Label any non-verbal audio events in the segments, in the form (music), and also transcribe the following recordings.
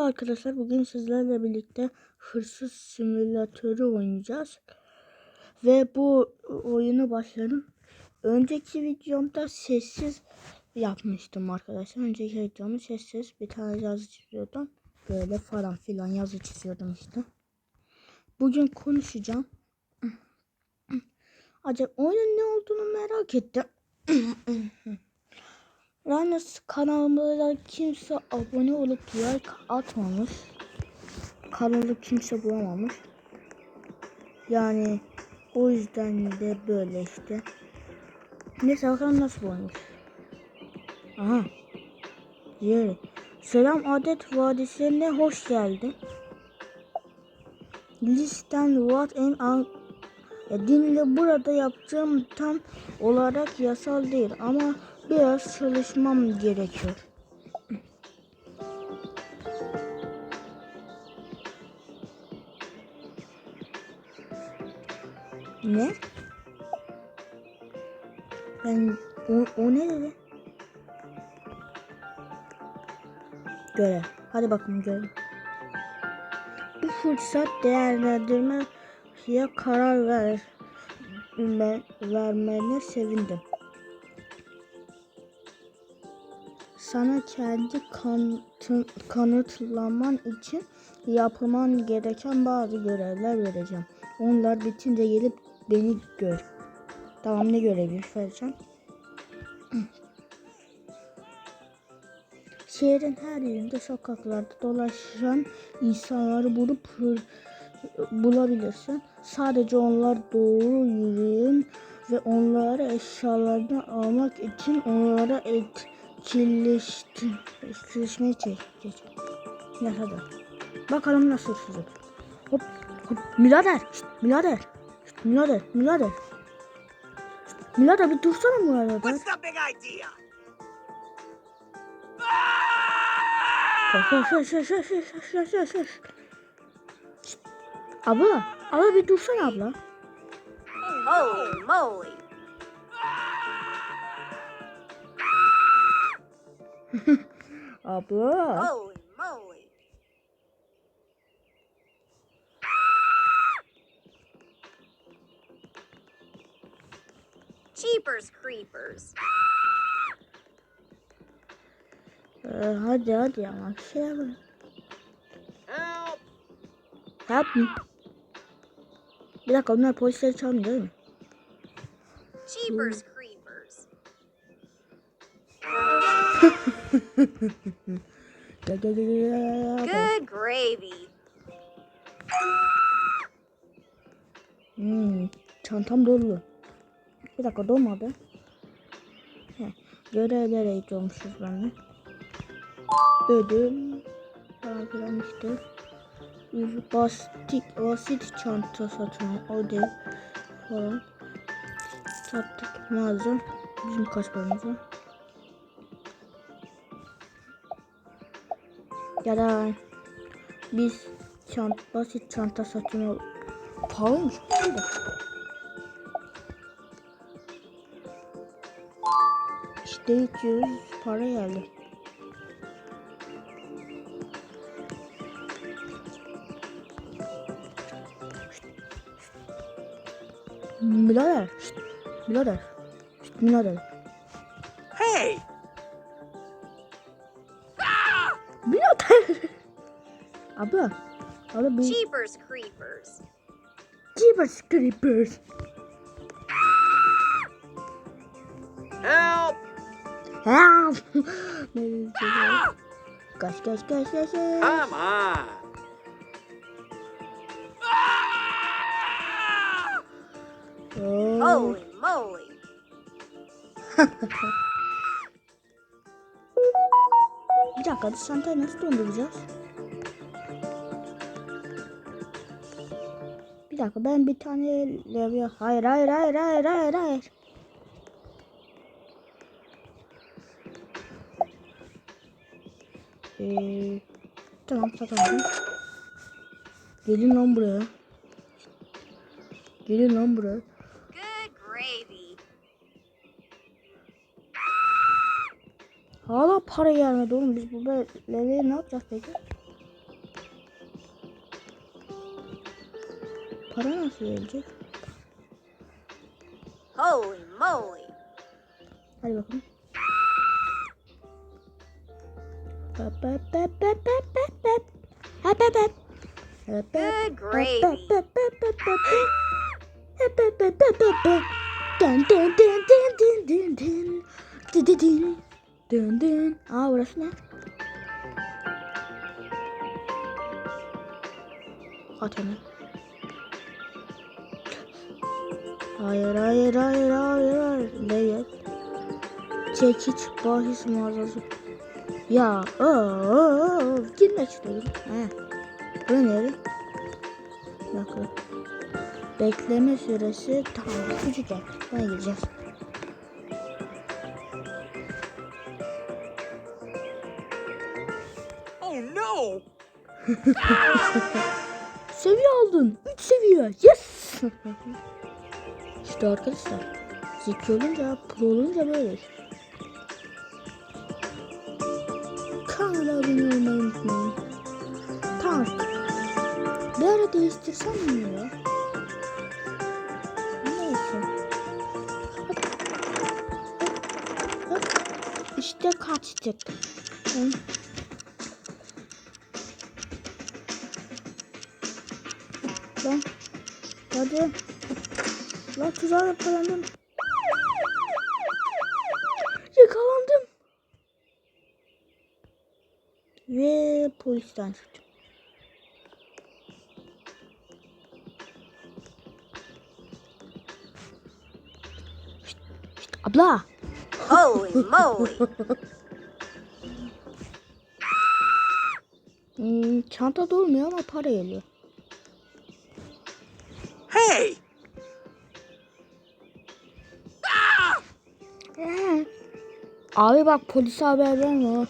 Merhaba arkadaşlar. Bugün sizlerle birlikte hırsız simülatörü oynayacağız. Ve bu oyunu başladım. Önceki videomda sessiz yapmıştım arkadaşlar. Önceki videomu sessiz bir tane yazı çiziyordum. Böyle falan filan yazı çiziyordum işte. Bugün konuşacağım. Acaba oyunun ne olduğunu merak ettim. (clears throat) Yalnız kanalımıza kimse abone olup like atmamış. Kanalı kimse bulamamış. Yani o yüzden de böyle işte. Neyse bakalım nasıl olmuş. Aha. Yeri. Selam Adet Vadisi'ne hoş geldin. Listen what am an ya dinle burada yaptığım tam olarak yasal değil ama biraz çalışmam gerekiyor. Ne? Ben o, o ne dedi? Görev. Hadi bakalım görev. Bu fırsat değerlendirmeye karar ver, ver vermene sevindim. Sana kendi kanıtın, kanıtlaman için yapman gereken bazı görevler vereceğim. Onlar bitince gelip beni gör. Tamam ne görevi vereceğim? (clears throat) Şehrin her yerinde sokaklarda dolaşan insanları bulup bulabilirsin. Sadece onlar doğru yürüyün ve onlara eşyalarını almak için onlara kirleştim. Kirleşmeye çekeceğim. Yasa da. Bakalım nasıl sürecek. Hop hop. Milader. Şşt, milader. Şşt, milader. Milader. Şşt, milader bir dursana Milader. What's the big idea? Koş koş koş koş koş koş koş koş. Abla, abla bir dursana abla. Holy moly. (laughs) Abla. (laughs) Jeepers creepers! Ee, hadi hadi ama bir şey yapalım. Help! Help me. Bir dakika onlar polisleri çalmıyor değil mi? Jeepers creepers! Good gravy! Hmm, çantam dolu. Bir dakika dolmadı. Heh, görevlere gidiyormuşuz ben de. Ödül falan filan işte. Bir basit, basit çanta satın ödül falan. Sattık mağaza. Bizim kaç paramız var? Ya da biz çant, basit çanta satın al. Pahalıymış. İşte 300 para geldi. Birader. Birader. Birader. Hey! Birader. Abla. Abla bir Jeepers creepers! Jeepers Creepers. Help! Help. Kaç kaç kaç kaç. Come on! Oo. Holy moly! (laughs) dakika çantayı nasıl döndüreceğiz? Bir dakika ben bir tane levye... Hayır hayır hayır hayır hayır hayır. Ee, tamam satalım. Gelin lan buraya. Gelin lan buraya. Hala para gelmedi oğlum. Biz bu leveye ne yapacağız peki? Para nasıl gelecek? Holy moly. Hadi bakalım. Good gravy. Dun, dun. Aa burası ne? At onu. Hayır hayır hayır hayır hayır. Değil. Çekiç bahis mağazası. Ya o o girmek istiyorum. He. Bu ne? Bir dakika. Bekleme süresi tamam küçük yer. Buna gireceğiz. (laughs) Seviye aldın. 3 seviye. Yes. işte arkadaşlar. Zeki olunca, pro olunca böyle. Kanala abone olmayı unutmayın. Tamam. Bir ara değiştirsem mi ya? İşte kaçtık. Hı. Lan. Hadi. Lan tuzağa yakalandım. Yakalandım. Ve polisten çıktım. Abla. Holy moly. (laughs) Hmm, çanta dolmuyor ama para geliyor. Hey! Ee, Abi bak polise haber verme. ha.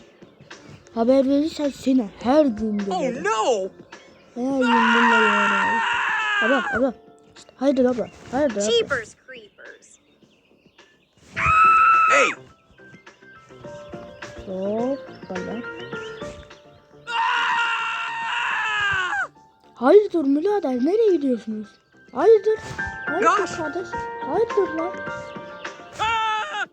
Haber verirsen seni her gün Oh döverim. no! Her gün bununla döverim. Abla abla. Şşt, hayırdır abla. Hayırdır abla. Jeepers creepers. Hey! Hoppala. Ah! Hayırdır Mülader nereye gidiyorsunuz? Hayırdır? Hayırdır Yaş. kardeş? Hayırdır lan? Ah!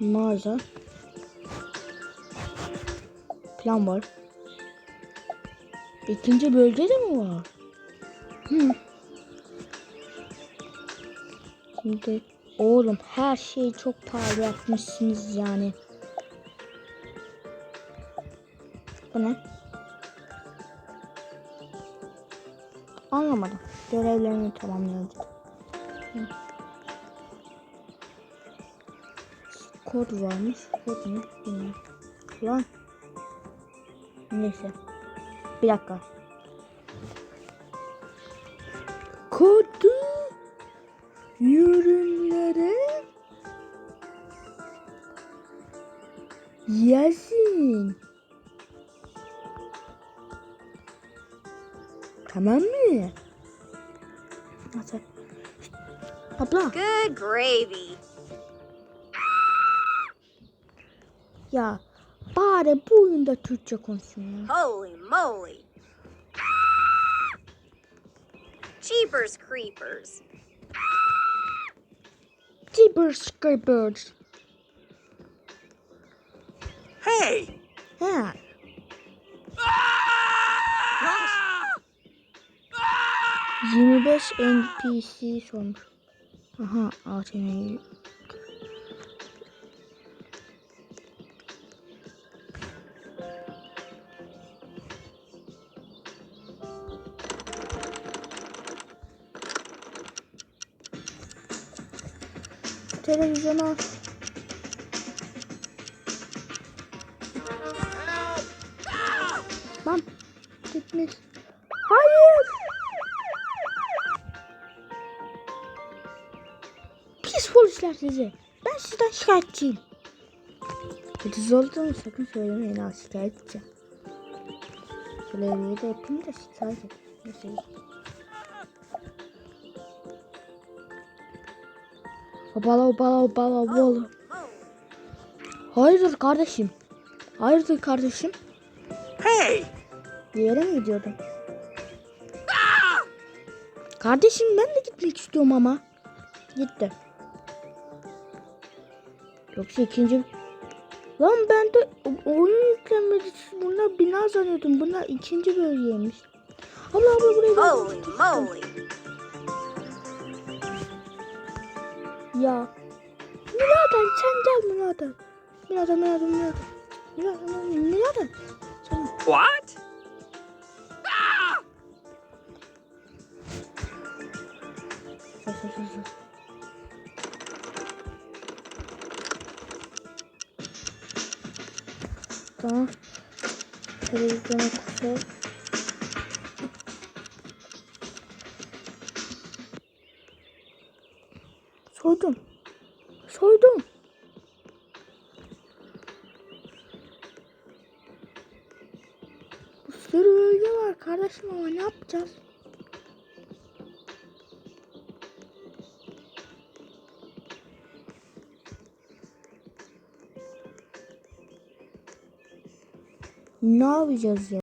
Mağaza. Plan var. İkinci bölgede mi var? Hı. Şimdi oğlum her şeyi çok pahalı yapmışsınız yani. Bu ne? Anlamadım. Görevlerini tamamlayalım. Hı. Kod varmış. Kod ne? Bilmiyorum. Lan. Neyse. Bir dakika. Kodu yorumlara yazın. Tamam mı? Nasıl? Abla. Good gravy. Ya bari bu oyunda Türkçe konuşun ya. Holy moly. Jeepers creepers. Jeepers Creepers. Hey! Ha, 25 NPC sormuş. Aha ATM'yi. Televizyona Lan gitmiş. Polisler sizi. Ben sizden şikayetçiyim. Kötü olduğumu sakın söylemeyin ha şikayet edeceğim. Görevliyi de yapayım da şikayet edeyim. Neyse. Hopala hopala. Holy moly. Hayırdır kardeşim? Hayırdır kardeşim? Hey! Bir yere mi gidiyordun? Kardeşim ben de gitmek istiyorum ama. Gitti. Yoksa ikinci... Lan ben de oyun yüklenmedi. Bunlar bina zannediyordum. Bunlar ikinci bölgeymiş. Abla abla buraya gel. Holy moly. Ya. Miradan sen gel Miradan. Miradan Miradan Miradan. Miradan Miradan. Sen What? Ah! Sus sus sus. Sus. Tamam. Televizyona kusur. Soydum. Soydum. Bir sürü bölge var kardeşim ama ne yapacağız? Ne yapacağız ya?